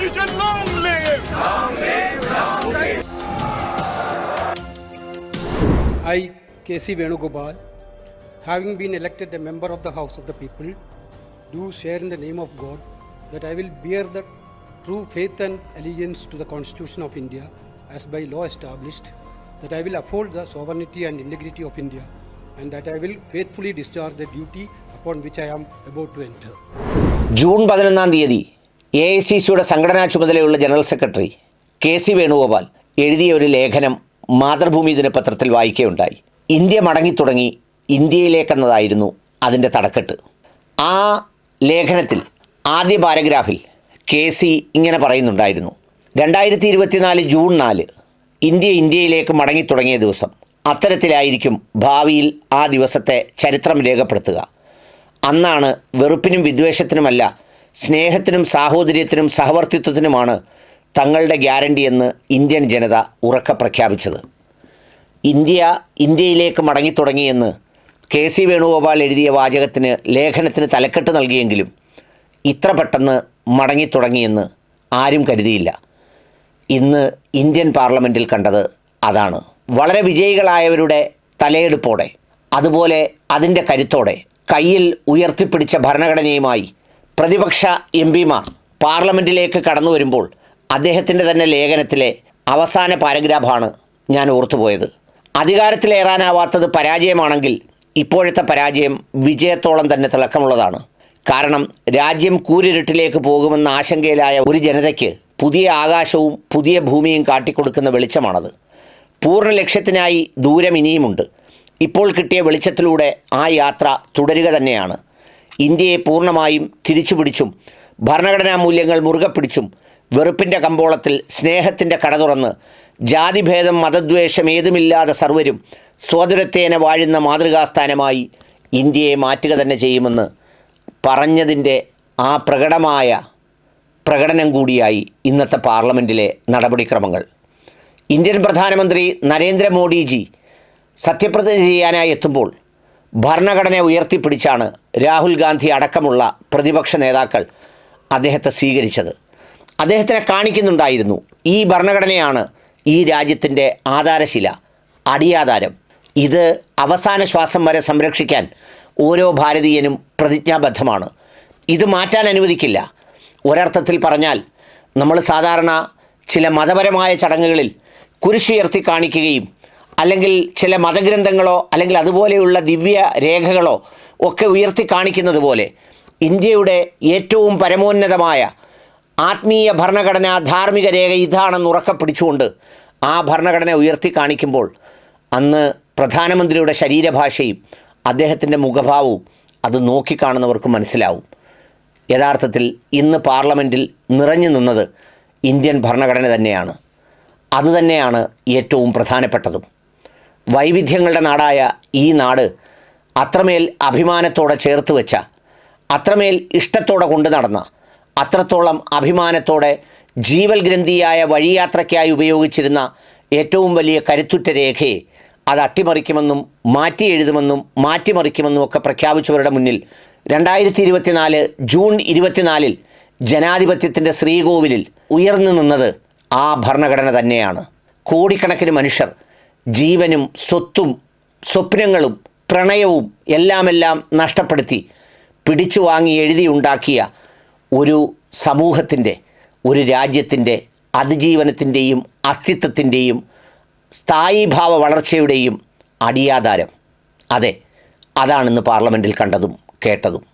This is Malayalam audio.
long live! I, K.C. Venugopal, having been elected a member of the House of the People, do share in the name of God that I will bear the true faith and allegiance to the Constitution of India as by law established, that I will uphold the sovereignty and integrity of India, and that I will faithfully discharge the duty upon which I am about to enter. June പതിനൊന്നാം തീയതി എ ഐ സി സിയുടെ സംഘടനാ ചുമതലയുള്ള general secretary K C Venugopal എഴുതിയ ഒരു ലേഖനം മാതൃഭൂമി ദിനപത്രത്തിൽ വായിക്കുകയുണ്ടായി. ഇന്ത്യ മടങ്ങിത്തുടങ്ങി ഇന്ത്യയിലേക്കെന്നതായിരുന്നു അതിന്റെ തടക്കെട്ട്. ആ ലേഖനത്തിൽ ആദ്യ പാരഗ്രാഫിൽ കെ സി ഇങ്ങനെ പറയുന്നുണ്ടായിരുന്നു. രണ്ടായിരത്തി ഇരുപത്തിനാല് ജൂൺ നാല് ഇന്ത്യ ഇന്ത്യയിലേക്ക് മടങ്ങിത്തുടങ്ങിയ ദിവസം അത്തരത്തിലായിരിക്കും ഭാവിയിൽ ആ ദിവസത്തെ ചരിത്രം രേഖപ്പെടുത്തുക. അന്നാണ് വെറുപ്പിനും വിദ്വേഷത്തിനുമല്ല സ്നേഹത്തിനും സാഹോദര്യത്തിനും സഹവർത്തിത്വത്തിനുമാണ് തങ്ങളുടെ ഗ്യാരണ്ടി എന്ന് ഇന്ത്യൻ ജനത ഉറക്കെ പ്രഖ്യാപിച്ചത്. ഇന്ത്യ ഇന്ത്യയിലേക്ക് മടങ്ങിത്തുടങ്ങിയെന്ന് കെ സി വേണുഗോപാൽ എഴുതിയ വാചകത്തിന് ലേഖനത്തിന് തലക്കെട്ട് നൽകിയെങ്കിലും ഇത്ര പെട്ടെന്ന് മടങ്ങിത്തുടങ്ങിയെന്ന് ആരും കരുതിയില്ല. ഇന്ന് ഇന്ത്യൻ പാർലമെന്റിൽ കണ്ടത് അതാണ്. വളരെ വിജയികളായവരുടെ തലയെടുപ്പോടെ അതുപോലെ അതിന്റെ കരുത്തോടെ കയ്യിൽ ഉയർത്തിപ്പിടിച്ച ഭരണഘടനയുമായി പ്രതിപക്ഷ എം പിമാർ പാർലമെന്റിലേക്ക് കടന്നു വരുമ്പോൾ അദ്ദേഹത്തിന്റെ തന്നെ ലേഖനത്തിലെ അവസാന പാരഗ്രാഫാണ് ഞാൻ ഓർത്തുപോയത്. അധികാരത്തിലേറാനാവാത്തത് പരാജയമാണെങ്കിൽ ഇപ്പോഴത്തെ പരാജയം വിജയത്തോളം തന്നെ തിളക്കമുള്ളതാണ്. കാരണം രാജ്യം കൂരിരുട്ടിലേക്ക് പോകുമെന്ന ആശങ്കയിലായ ഒരു ജനതയ്ക്ക് പുതിയ ആകാശവും പുതിയ ഭൂമിയും കാട്ടിക്കൊടുക്കുന്ന വെളിച്ചമാണത്. പൂർണ ലക്ഷ്യത്തിനായി ദൂരം ഇനിയുമുണ്ട്. ഇപ്പോൾ കിട്ടിയ വെളിച്ചത്തിലൂടെ ആ യാത്ര തുടരുക തന്നെയാണ്. ഇന്ത്യയെ പൂർണമായും തിരിച്ചുപിടിച്ചും ഭരണഘടനാ മൂല്യങ്ങൾ മുറുകെ പിടിച്ചും വെറുപ്പിന്റെ കമ്പോളത്തിൽ സ്നേഹത്തിന്റെ കട തുറന്ന് ജാതിഭേദം മതദ്വേഷം ഏതുമില്ലാതെ സർവരും സ്വതുരത്തേന വാഴുന്ന മാതൃകാസ്ഥാനമായി ഇന്ത്യയെ മാറ്റുക തന്നെ ചെയ്യുമെന്ന് പറഞ്ഞതിന്റെ ആ പ്രകടമായ പ്രകടനം കൂടിയായി ഇന്നത്തെ പാർലമെന്റിലെ നടപടിക്രമങ്ങൾ. ഇന്ത്യൻ പ്രധാനമന്ത്രി നരേന്ദ്രമോദിജി സത്യപ്രതിജ്ഞ ചെയ്യാനായി എത്തുമ്പോൾ ഭരണഘടന ഉയർത്തിപ്പിടിച്ചാണ് രാഹുൽ ഗാന്ധി അടക്കമുള്ള പ്രതിപക്ഷ നേതാക്കൾ അദ്ദേഹത്തെ സ്വീകരിച്ചത്. അദ്ദേഹത്തിനെ കാണിക്കുന്നുണ്ടായിരുന്നു ഈ ഭരണഘടനയാണ് ഈ രാജ്യത്തിന്റെ ആധാരശില അടിയാധാരം. ഇത് അവസാന ശ്വാസം വരെ സംരക്ഷിക്കാൻ ഓരോ ഭാരതീയനും പ്രതിജ്ഞാബദ്ധമാണ്. ഇത് മാറ്റാൻ അനുവദിക്കില്ല. ഒരർത്ഥത്തിൽ പറഞ്ഞാൽ നമ്മൾ സാധാരണ ചില മതപരമായ ചടങ്ങുകളിൽ കുരിശുയർത്തി കാണിക്കുകയും അല്ലെങ്കിൽ ചില മതഗ്രന്ഥങ്ങളോ അല്ലെങ്കിൽ അതുപോലെയുള്ള ദിവ്യ രേഖകളോ ഒക്കെ ഉയർത്തി കാണിക്കുന്നത് പോലെ ഇന്ത്യയുടെ ഏറ്റവും പരമോന്നതമായ ആത്മീയ ഭരണഘടന ധാർമ്മിക രേഖ ഇതാണെന്ന് ഉറക്കെ പിടിച്ചുകൊണ്ട് ആ ഭരണഘടന ഉയർത്തി കാണിക്കുമ്പോൾ അന്ന് പ്രധാനമന്ത്രിയുടെ ശരീരഭാഷയും അദ്ദേഹത്തിന്റെ മുഖഭാവവും അത് നോക്കിക്കാണുന്നവർക്ക് മനസ്സിലാവും. യഥാർത്ഥത്തിൽ ഇന്ന് പാർലമെന്റിൽ നിറഞ്ഞു നിന്നത് ഇന്ത്യൻ ഭരണഘടന തന്നെയാണ്. അതുതന്നെയാണ് ഏറ്റവും പ്രധാനപ്പെട്ടതും. വൈവിധ്യങ്ങളുടെ നാടായ ഈ നാട് അത്രമേൽ അഭിമാനത്തോടെ ചേർത്ത് വെച്ച അത്രമേൽ ഇഷ്ടത്തോടെ കൊണ്ടു നടന്ന അത്രത്തോളം അഭിമാനത്തോടെ ജീവൽ ഗ്രന്ഥിയായ വഴിയാത്രയ്ക്കായി ഉപയോഗിച്ചിരുന്ന ഏറ്റവും വലിയ കരുത്തുറ്റ രേഖയെ അത് അട്ടിമറിക്കുമെന്നും മാറ്റി എഴുതുമെന്നും മാറ്റിമറിക്കുമെന്നും ഒക്കെ പ്രഖ്യാപിച്ചവരുടെ മുന്നിൽ രണ്ടായിരത്തി ഇരുപത്തിനാല് ജൂൺ ഇരുപത്തിനാലിൽ ജനാധിപത്യത്തിന്റെ ശ്രീകോവിലിൽ ഉയർന്നു നിന്നത് ആ ഭരണഘടന തന്നെയാണ്. കോടിക്കണക്കിന് മനുഷ്യർ ജീവനും സ്വത്തും സ്വപ്നങ്ങളും പ്രണയവും എല്ലാമെല്ലാം നഷ്ടപ്പെടുത്തി പിടിച്ചു വാങ്ങി എഴുതിയുണ്ടാക്കിയ ഒരു സമൂഹത്തിന്റെ ഒരു രാജ്യത്തിന്റെ അതിജീവനത്തിന്റെയും അസ്തിത്വത്തിന്റെയും സ്ഥായീഭാവ വളർച്ചയുടെയും അടിയാധാരം. അതെ അതാണിന്ന് പാർലമെന്റിൽ കണ്ടതും കേട്ടതും.